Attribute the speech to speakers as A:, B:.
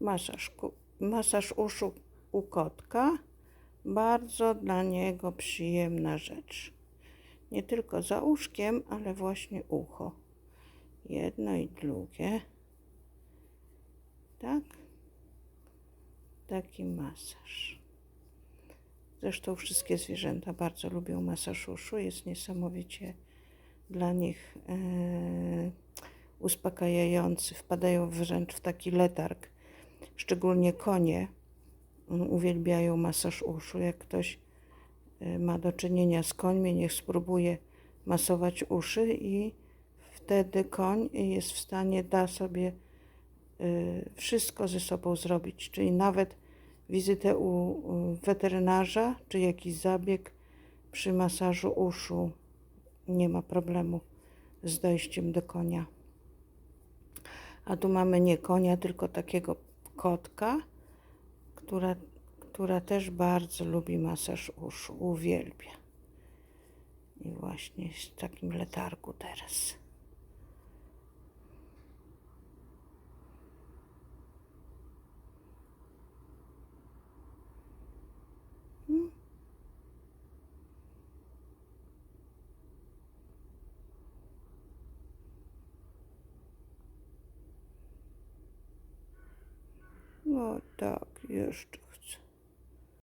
A: masaż, masaż uszu u kotka. Bardzo dla niego przyjemna rzecz. Nie tylko za uszkiem, ale właśnie ucho. Jedno i drugie. Tak? Taki masaż. Zresztą wszystkie zwierzęta bardzo lubią masaż uszu. Jest niesamowicie dla nich e, uspokajający. Wpadają wręcz w taki letarg. Szczególnie konie mm, uwielbiają masaż uszu. Jak ktoś e, ma do czynienia z końmi, niech spróbuje masować uszy i wtedy koń jest w stanie, da sobie y, wszystko ze sobą zrobić, czyli nawet wizytę u weterynarza, czy jakiś zabieg przy masażu uszu. Nie ma problemu z dojściem do konia. A tu mamy nie konia, tylko takiego kotka, która, która też bardzo lubi masaż uszu, uwielbia. I właśnie jest w takim letargu teraz. No tak, jeszcze